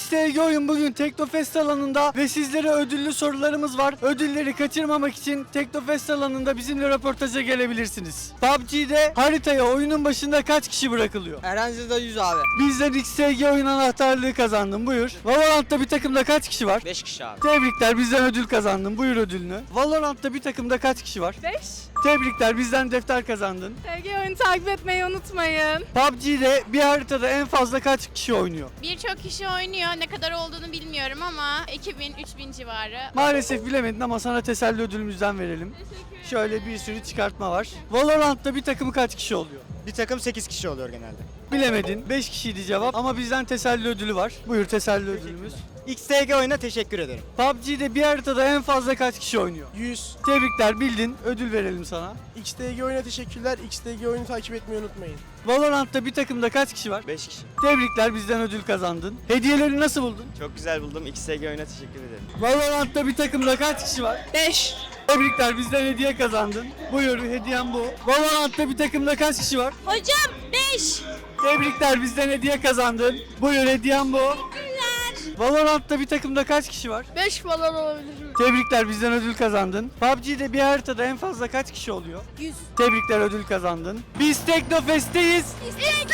XTG oyun bugün Teknofest alanında ve sizlere ödüllü sorularımız var. Ödülleri kaçırmamak için Teknofest alanında bizimle röportaja gelebilirsiniz. PUBG'de haritaya oyunun başında kaç kişi bırakılıyor? Erenci'de 100 abi. Bizden XTG oyun anahtarlığı kazandın buyur. Valorant'ta bir takımda kaç kişi var? 5 kişi abi. Tebrikler bizden ödül kazandın buyur ödülünü. Valorant'ta bir takımda kaç kişi var? 5. Tebrikler bizden defter kazandın. TG oyunu takip etmeyi unutmayın. PUBG'de bir haritada en fazla kaç kişi oynuyor? Birçok kişi oynuyor. Ne kadar olduğunu bilmiyorum ama 2000-3000 civarı. Maalesef bilemedin ama sana teselli ödülümüzden verelim. Şöyle bir sürü çıkartma var. Valorant'ta bir takım kaç kişi oluyor? Bir takım 8 kişi oluyor genelde. Bilemedin. 5 kişiydi cevap ama bizden teselli ödülü var. Buyur teselli ödülümüz. XTG oyuna teşekkür ederim. PUBG'de bir haritada en fazla kaç kişi oynuyor? 100. Tebrikler bildin. Ödül verelim sana. XTG oyuna teşekkürler. XTG oyunu takip etmeyi unutmayın. Valorant'ta bir takımda kaç kişi var? 5 kişi. Tebrikler bizden ödül kazandın. Hediyeleri nasıl buldun? Çok güzel buldum. XSG oyuna teşekkür ederim. Valorant'ta bir takımda kaç kişi var? 5. Tebrikler bizden hediye kazandın. Buyur hediyem bu. Valorant'ta bir takımda kaç kişi var? Hocam 5. Tebrikler bizden hediye kazandın. Buyur hediyem bu. Valorant'ta bir takımda kaç kişi var? 5 falan olabilir. Tebrikler bizden ödül kazandın. PUBG'de bir haritada en fazla kaç kişi oluyor? 100. Tebrikler ödül kazandın. Biz Teknofest'teyiz. İsteyen